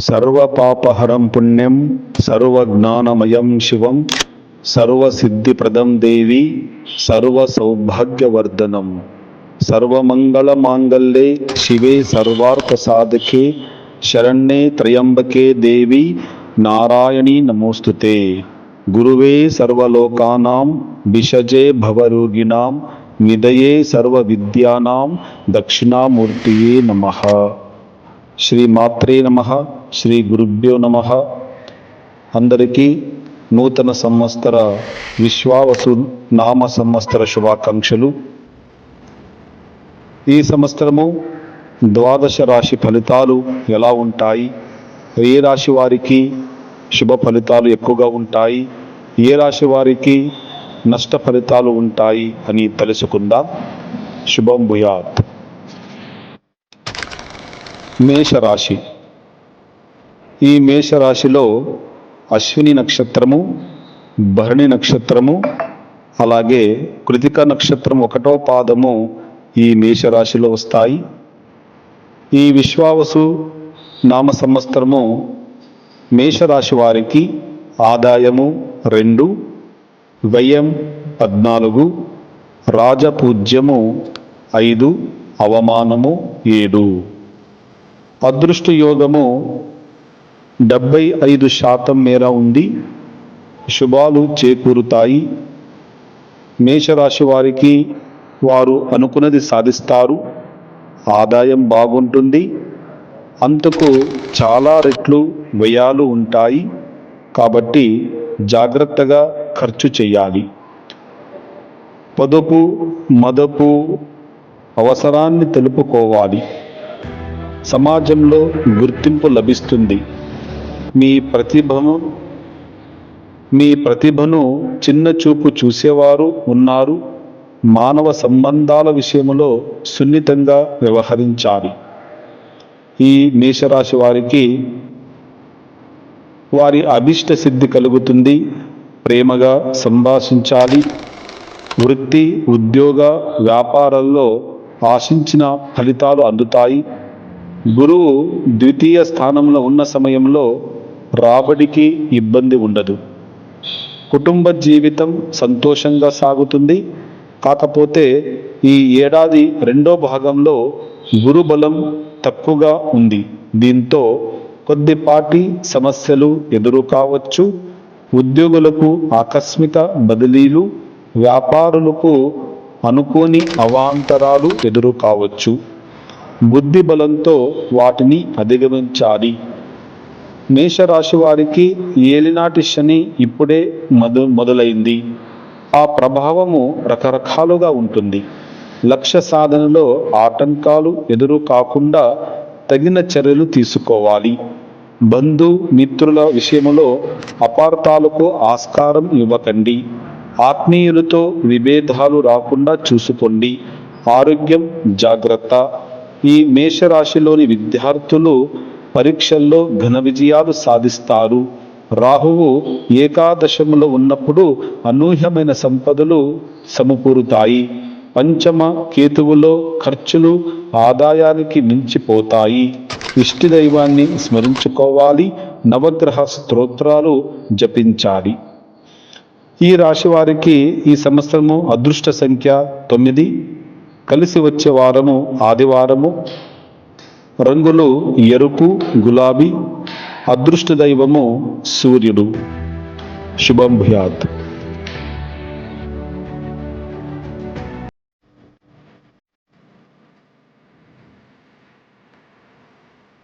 సర్వపాపహరం పుణ్యం సర్వజ్ఞానమయం శివం సర్వసిద్ధిప్రదం దేవి సర్వసౌభాగ్యవర్ధనం. సర్వమంగళమాంగళ్యే శివే సర్వార్థసాధకే శరణ్యే త్రయంబకే దేవి నారాయణీ నమోస్తుతే. గురువే సర్వలోకానాం విషజే భవరోగిణాం నిదయే సర్వవిద్యానాం దక్షిణామూర్తియే నమ. శ్రీమాత్రే నమ. శ్రీ గురుభ్యో నమ. అందరికీ నూతన సంవత్సర విశ్వావసు నామ సంవత్సర శుభాకాంక్షలు. ఈ సంవత్సరము ద్వాదశ రాశి ఫలితాలు ఎలా ఉంటాయి? ఏ రాశి వారికి శుభ ఫలితాలు ఎక్కువగా ఉంటాయి? ఏ రాశి వారికి నష్ట ఫలితాలు ఉంటాయి అని తెలుసుకుందాం. శుభం భూయాత్. మేషరాశి. ఈ మేషరాశిలో అశ్విని నక్షత్రము భరణి నక్షత్రము అలాగే కృతిక నక్షత్రం ఒకటో పాదము ఈ మేషరాశిలో వస్తాయి. ఈ విశ్వావసు నామ సంవత్సరము మేషరాశి వారికి ఆదాయము రెండు వ్యయం పద్నాలుగు రాజపూజ్యము ఐదు అవమానము ఏడు. అదృష్ట యోగము డెబ్బై ఐదు శాతం మేర ఉంది శుభాలు చేకూరుతాయి. మేషరాశి వారికి వారు అనుకున్నది సాధిస్తారు. ఆదాయం బాగుంటుంది. అంతకు చాలా రెట్లు వ్యయాలు ఉంటాయి. కాబట్టి జాగ్రత్తగా ఖర్చు చేయాలి. పొదుపు మదపు అవసరాన్ని తెలుపుకోవాలి. సమాజంలో గుర్తింపు లభిస్తుంది. మీ ప్రతిభను మీ ప్రతిభను చిన్న చూపు చూసేవారు ఉన్నారు. మానవ సంబంధాల విషయంలో సున్నితంగా వ్యవహరించాలి. ఈ మేషరాశి వారికి వారి అభిష్ట సిద్ధి కలుగుతుంది. ప్రేమగా సంభాషించాలి. వృత్తి ఉద్యోగ వ్యాపారాల్లో ఆశించిన ఫలితాలు అందుతాయి. గురువు ద్వితీయ స్థానంలో ఉన్న సమయంలో రాబడికి ఇబ్బంది ఉండదు. కుటుంబ జీవితం సంతోషంగా సాగుతుంది. కాకపోతే ఈ ఏడాది రెండో భాగంలో గురుబలం తక్కువగా ఉంది. దీంతో కొద్దిపాటి సమస్యలు ఎదురు కావచ్చు. ఉద్యోగులకు ఆకస్మిక బదిలీలు వ్యాపారులకు అనుకోని అవాంతరాలు ఎదురు కావచ్చు. బుద్ధి బలంతో వాటిని అధిగమించాలి. మేషరాశి వారికి ఏలినాటి శని ఇప్పుడే మొద మొదలైంది. ఆ ప్రభావము రకరకాలుగా ఉంటుంది. లక్ష్య సాధనలో ఆటంకాలు ఎదురు కాకుండా తగిన చర్యలు తీసుకోవాలి. బంధు మిత్రుల విషయంలో అపార్థాలకు ఆస్కారం ఇవ్వకండి. ఆత్మీయులతో విభేదాలు రాకుండా చూసుకోండి. ఆరోగ్యం జాగ్రత్త. ఈ మేషరాశిలోని విద్యార్థులు పరీక్షల్లో ఘన విజయాలు సాధిస్తారు. రాహువు ఏకాదశములో ఉన్నప్పుడు అనూహ్యమైన సంపదలు సమకూరుతాయి. పంచమ కేతువులో ఖర్చులు ఆదాయానికి మించిపోతాయి. ఇష్టి దైవాన్ని స్మరించుకోవాలి. నవగ్రహ స్తోత్రాలు జపించాలి. ఈ రాశి వారికి ఈ సంవత్సరము అదృష్ట సంఖ్య తొమ్మిది. కలిసి వచ్చే వారము ఆదివారము. రంగులు ఎరుపు గులాబీ అదృష్ట దైవము సూర్యుడు. శుభం భూయాత్.